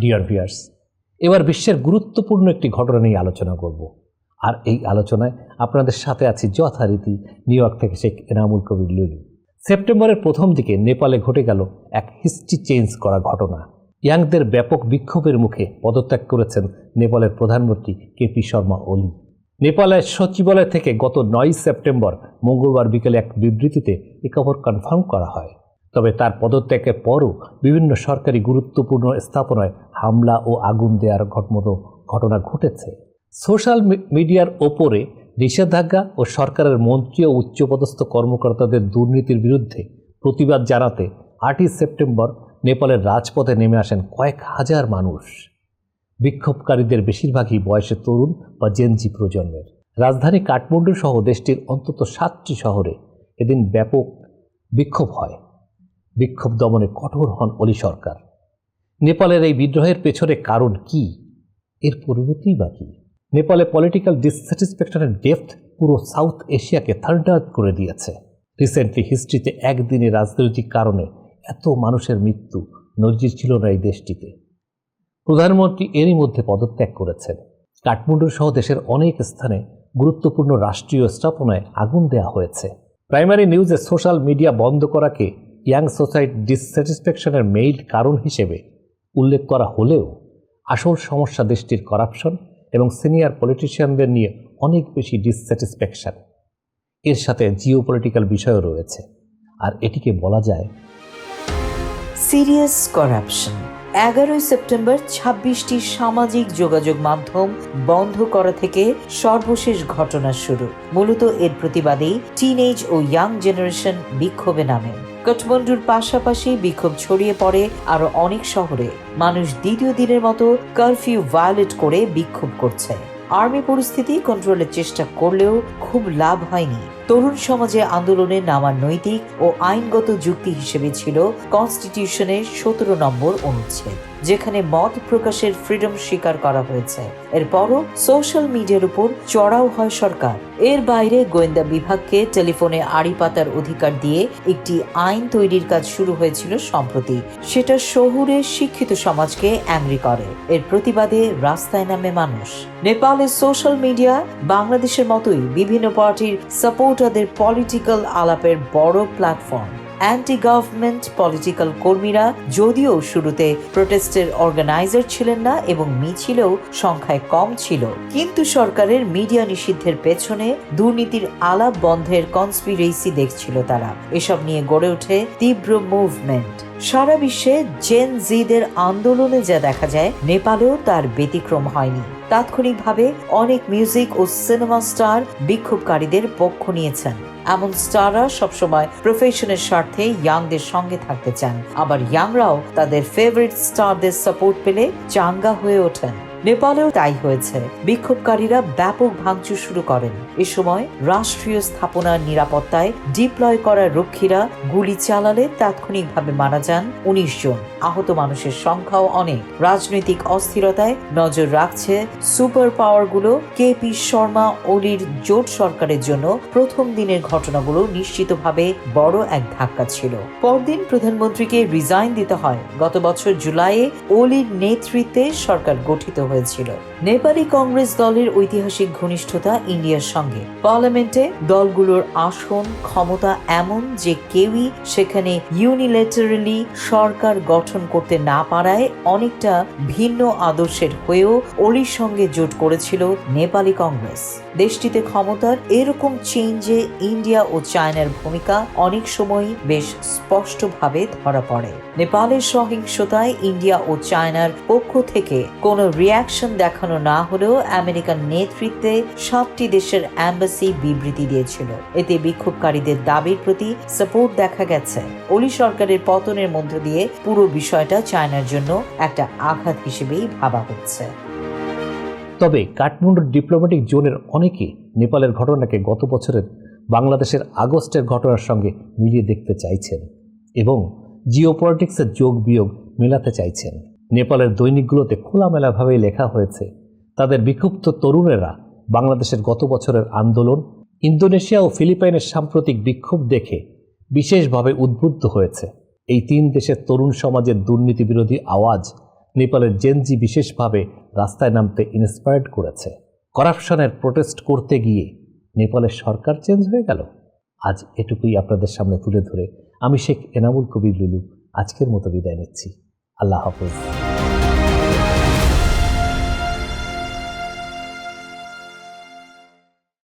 Deer viewers এবার বিশ্বের গুরুত্বপূর্ণ একটি ঘটনা নিয়ে আলোচনা করব। আর এই আলোচনায় আপনাদের সাথে আছি যথারীতি নিউ ইয়র্ক থেকে শেখ এনামুল কবির লুলু। সেপ্টেম্বরের প্রথম দিকে নেপালে ঘটে গেল এক হিস্ট্রি চেঞ্জ করা ঘটনা। ইয়াংদের ব্যাপক বিক্ষোভের মুখে পদত্যাগ করেছেন নেপালের প্রধানমন্ত্রী কেপি শর্মা ওলি। নেপালের সচিবালয় থেকে গত নয় সেপ্টেম্বর মঙ্গলবার বিকেলে এক বিবৃতিতে এ খবর কনফার্ম করা হয়। তবে তার পদত্যাগের পরও বিভিন্ন সরকারি গুরুত্বপূর্ণ স্থাপনায় হামলা ও আগুন দেওয়ার ঘটমতো ঘটনা ঘটেছে। সোশ্যাল মিডিয়ার ওপরে নিষেধাজ্ঞা ও সরকারের মন্ত্রী ও উচ্চপদস্থ কর্মকর্তাদের দুর্নীতির বিরুদ্ধে প্রতিবাদ জানাতে আটই সেপ্টেম্বর নেপালের রাজপথে নেমে আসেন কয়েক হাজার মানুষ। বিক্ষোভকারীদের বেশিরভাগই বয়সে তরুণ বা জেনজি প্রজন্মের। রাজধানী কাঠমান্ডু সহ দেশটির অন্তত সাতটি শহরে এদিন ব্যাপক বিক্ষোভ হয়। বিক্ষোভ দমনে কঠোর হন অলি সরকার। নেপালের এই বিদ্রোহের পেছনে কারণ কি? এর পরিণতি বা কি? নেপালে পলিটিক্যাল ডিসস্যাটিসফ্যাকশনের ডেপথ পুরো সাউথ এশিয়াকে থান্ডার করে দিয়েছে। রিসেন্টলি হিস্ট্রিতে একদিনে রাজনৈতিক কারণে এত মানুষের মৃত্যু নজির ছিল না এই দেশটিতে। প্রধানমন্ত্রী এরই মধ্যে পদত্যাগ করেছেন। কাঠমান্ডু সহ দেশের অনেক স্থানে গুরুত্বপূর্ণ রাষ্ট্রীয় স্থাপনায় আগুন দেওয়া হয়েছে। প্রাইমারি নিউজে সোশ্যাল মিডিয়া বন্ধ করাকে ইয়াং সোসাইটি ডিসস্যাটিসফ্যাকশনের মেইল কারণ হিসেবে উল্লেখ করা হলেও আসল সমস্যা দেশটির করাপশন এবং সিনিয়র পলিটিশিয়ানদের নিয়ে অনেক বেশি ডিসস্যাটিসফ্যাকশন এর সাথে জিও পলিটিক্যাল বিষয়ও রয়েছে। আর এটিকে বলা যায় সিরিয়াস করাপশন এগারোই সেপ্টেম্বর ছাব্বিশটি সামাজিক যোগাযোগ মাধ্যম বন্ধ করা থেকে সর্বশেষ ঘটনা শুরু। মূলত এর প্রতিবাদেই টিনেজ ও ইয়াং জেনারেশন বিক্ষোভে নামে। কাঠমান্ডুর পাশাপাশি বিক্ষোভ ছড়িয়ে পড়ে আরও অনেক শহরে। মানুষ দ্বিতীয় দিনের মতো কারফিউ ভায়োলেট করে বিক্ষোভ করছে। আর্মি পরিস্থিতি কন্ট্রোলের চেষ্টা করলেও খুব লাভ হয়নি। তরুণ সমাজে আন্দোলনে নামার নৈতিক ও আইনগত যুক্তি হিসেবে ছিল কনস্টিটিউশনের সতেরো নম্বর অনুচ্ছেদ, যেখানে মত প্রকাশের ফ্রিডম স্বীকার করা হয়েছে। এরপরও সোশ্যাল মিডিয়ার উপর চড়াও হয় সরকার। এর বাইরে গোয়েন্দা বিভাগকে টেলিফোনে আড়ি পাতার অধিকার দিয়ে একটি আইন তৈরির কাজ শুরু হয়েছিল সম্প্রতি। সেটা শহুরে শিক্ষিত সমাজকে অ্যাংরি করে। এর প্রতিবাদে রাস্তায় নামে মানুষ। নেপালের সোশ্যাল মিডিয়া বাংলাদেশের মতোই বিভিন্ন পার্টির সাপোর্টারদের পলিটিক্যাল আলাপের বড় প্ল্যাটফর্ম অ্যান্টি গভর্নমেন্ট পলিটিক্যাল কর্মীরা যদিও শুরুতে প্রোটেস্টের অর্গানাইজার ছিলেন না এবং মিছিলেও সংখ্যায় কম ছিল। কিন্তু সরকারের মিডিয়া নিষিদ্ধের পেছনে দুর্নীতির আলাপ বন্ধের কনস্পিরেসি দেখছিল তারা। এসব নিয়ে গড়ে ওঠে তীব্র মুভমেন্ট সারা বিশ্বে জেন জিদের আন্দোলনে যা দেখা যায়, নেপালেও তার ব্যতিক্রম হয়নি। তাৎক্ষণিকভাবে অনেক মিউজিক ও সিনেমা স্টার বিক্ষোভকারীদের পক্ষ নিয়েছেন। এমন স্টাররা সবসময় প্রফেশনের স্বার্থে ইয়াংদের সঙ্গে থাকতে চান। আবার ইয়াংরাও তাদের ফেভারিট স্টারদের সাপোর্ট পেলে চাঙ্গা হয়ে ওঠেন। নেপালেও তাই হয়েছে। বিক্ষোভকারীরা ব্যাপক ভাঙচুর শুরু করেন। এ সময় রাষ্ট্রীয় স্থাপনার নিরাপত্তায় ডিপ্লয় করা রক্ষীরা গুলি চালালে তাৎক্ষণিকভাবে মারা যান উনিশ জন। আহত মানুষের সংখ্যাও অনেক। রাজনৈতিক অস্থিরতায় নজর রাখছে সুপার পাওয়ারগুলো। কেপি শর্মা ওলির জোট সরকারের জন্য প্রথম দিনের ঘটনাগুলো নিশ্চিতভাবে বড় এক ধাক্কা ছিল। পরদিন প্রধানমন্ত্রীকে রিজাইন দিতে হয়। গত বছর জুলাইয়ে ওলির নেতৃত্বে সরকার গঠিত হয়েছিল। নেপালি কংগ্রেস দলের ঐতিহাসিক ঘনিষ্ঠতা ইন্ডিয়ার সঙ্গে। পার্লামেন্টে দলগুলোর আসন, ক্ষমতা এমন যে কেউই সেখানে ইউনিলেটারালি সরকার গঠন করতে না পারায় অনেকটা ভিন্ন আদর্শের হয়েও ওলির সঙ্গে জোট করেছিল নেপালি কংগ্রেস। দেশটিতে ক্ষমতার এরকম চেঞ্জে ইন্ডিয়া ও চায়নার ভূমিকা অনেক সময় বেশ স্পষ্টভাবে ধরা পড়ে। নেপালের সহিংসতায় ইন্ডিয়া ও চায়নার পক্ষ থেকে কোনো রিয়াকশন দেখানো না হলেও আমেরিকান নেতৃত্বে সাতটি দেশের অ্যাম্বাসি বিবৃতি দিয়েছিল। এতে বিক্ষোভকারীদের দাবির প্রতি সাপোর্ট দেখা গেছে। অলি সরকারের পতনের মধ্য দিয়ে পুরো বিষয়টা চায়নার জন্য একটা আঘাত হিসেবেই ভাবা হচ্ছে। তবে কাঠমান্ডুর ডিপ্লোম্যাটিক জোনের অনেকে নেপালের ঘটনাকে গত বছরের বাংলাদেশের আগস্টের ঘটনার সঙ্গে মিলিয়ে দেখতে চাইছেন এবং জিও পলিটিক্সের যোগ বিয়োগ মেলাতে চাইছেন। নেপালের দৈনিকগুলোতে খোলামেলাভাবেই লেখা হয়েছে, তাদের বিক্ষুব্ধ তরুণেরা বাংলাদেশের গত বছরের আন্দোলন, ইন্দোনেশিয়া ও ফিলিপাইনের সাম্প্রতিক বিক্ষোভ দেখে বিশেষভাবে উদ্বুদ্ধ হয়েছে। এই তিন দেশের তরুণ সমাজের দুর্নীতি বিরোধী আওয়াজ নেপালের জেনজি বিশেষভাবে রাস্তায় নামতে ইন্সপায়ার্ড করেছে। করাপশনের প্রোটেস্ট করতে গিয়ে নেপালের সরকার চেঞ্জ হয়ে গেল। আজ এটুকুই আপনাদের সামনে তুলে ধরে। আমি শেখ এনামুল কবির লুলু। আজকের মতো বিদায় নিচ্ছি। আল্লাহ হাফেজ।